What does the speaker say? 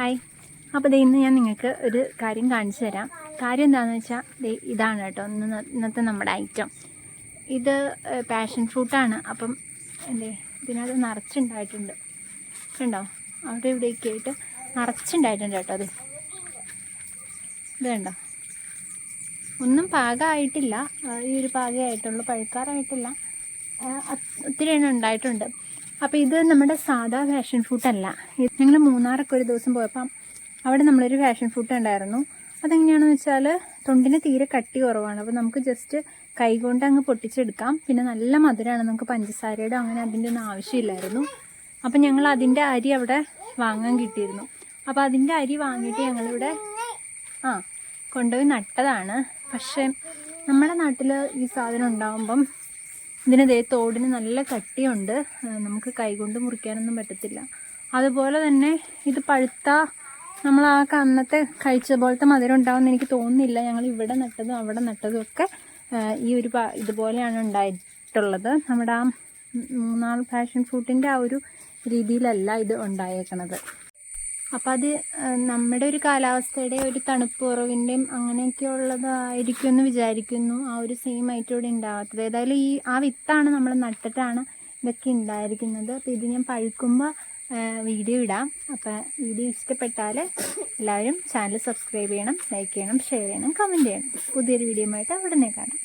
Hi. അപ്പോൾ ദേ ഇന്ന് ഞാൻ നിങ്ങൾക്ക് ഒരു കാര്യം കാണിച്ചു തരാം. കാര്യം എന്താണെന്ന് വെച്ചാൽ ഇതാണ് കേട്ടോ ഇന്ന് ഇന്നത്തെ നമ്മുടെ ഐറ്റം ഇത് പാഷൻ ഫ്രൂട്ടാണ് അപ്പം എന്തേ ഇതിനകത്ത് നിറച്ചുണ്ടായിട്ടുണ്ട്. കണ്ടോ? അവിടെ ഇവിടെയൊക്കെ ആയിട്ട് നിറച്ചുണ്ടായിട്ടുണ്ട് കേട്ടോ അത് ഇത് കണ്ടോ? ഒന്നും പാകമായിട്ടില്ല. ഈ ഒരു പാകമായിട്ടുള്ളൂ പഴുക്കാറായിട്ടില്ല. ഒത്തിരി എണ്ണം ഉണ്ടായിട്ടുണ്ട്. അപ്പോൾ ഇത് നമ്മുടെ സാധാ ഫാഷൻ ഫ്രൂട്ടല്ല ഞങ്ങൾ മൂന്നാറൊക്കെ ഒരു ദിവസം പോയപ്പം അവിടെ നമ്മളൊരു ഫാഷൻ ഫുഡ് ഉണ്ടായിരുന്നു. അതെങ്ങനെയാണെന്ന് വെച്ചാൽ തൊണ്ടിന് തീരെ കട്ടി കുറവാണ്. അപ്പോൾ നമുക്ക് ജസ്റ്റ് കൈകൊണ്ട് അങ്ങ് പൊട്ടിച്ചെടുക്കാം. പിന്നെ നല്ല മധുരമാണ് നമുക്ക് പഞ്ചസാരയുടെ അങ്ങനെ അതിന്റെ ഒന്നും ആവശ്യമില്ലായിരുന്നു. അപ്പം ഞങ്ങൾ അതിന്റെ അരി അവിടെ വാങ്ങാൻ കിട്ടിയിരുന്നു. അപ്പോൾ അതിന്റെ അരി വാങ്ങിയിട്ട് ഞങ്ങളിവിടെ ആ കൊണ്ടുപോയി നട്ടതാണ്. പക്ഷേ നമ്മുടെ നാട്ടിൽ ഈ സാധനം ഉണ്ടാകുമ്പം ഇതിന് ദേ തോടിന് നല്ല കട്ടിയുണ്ട്. നമുക്ക് കൈകൊണ്ട് മുറിക്കാനൊന്നും പറ്റത്തില്ല. അതുപോലെ തന്നെ ഇത് പഴുത്ത നമ്മൾ ആ അന്നത്തെ കഴിച്ച പോലത്തെ മധുരം ഉണ്ടാവുമെന്ന് എനിക്ക് തോന്നുന്നില്ല. ഞങ്ങൾ ഇവിടെ നട്ടതും അവിടെ നട്ടതും ഒക്കെ ഈ ഒരു ഇതുപോലെയാണ് ഉണ്ടായിട്ടുള്ളത്. നമ്മുടെ ആ മൂന്നാൾ ഫാഷൻ ഫ്രൂട്ടിന്റെ ആ ഒരു രീതിയിലല്ല ഇത് ഉണ്ടായേക്കണത്. അപ്പം അത് നമ്മുടെ ഒരു കാലാവസ്ഥയുടെ ഒരു തണുപ്പ് കുറവിന്റെയും അങ്ങനെയൊക്കെ ഉള്ളതായിരിക്കും എന്ന് വിചാരിക്കുന്നു. ആ ഒരു സെയിം ആയിട്ട് ഇവിടെ ഉണ്ടാവാത്തത്. ഏതായാലും ഈ ആ വിത്താണ് നമ്മൾ നട്ടിട്ടാണ് ഇതൊക്കെ ഉണ്ടായിരിക്കുന്നത്. അപ്പോൾ ഇത് ഞാൻ പഴുക്കുമ്പോൾ വീഡിയോ ഇടാം. അപ്പോൾ വീഡിയോ ഇഷ്ടപ്പെട്ടാൽ എല്ലാവരും ചാനൽ സബ്സ്ക്രൈബ് ചെയ്യണം ലൈക്ക് ചെയ്യണം ഷെയർ ചെയ്യണം കമന്റ് ചെയ്യണം. പുതിയൊരു വീഡിയോ ആയിട്ട് അവിടെ കാണാം.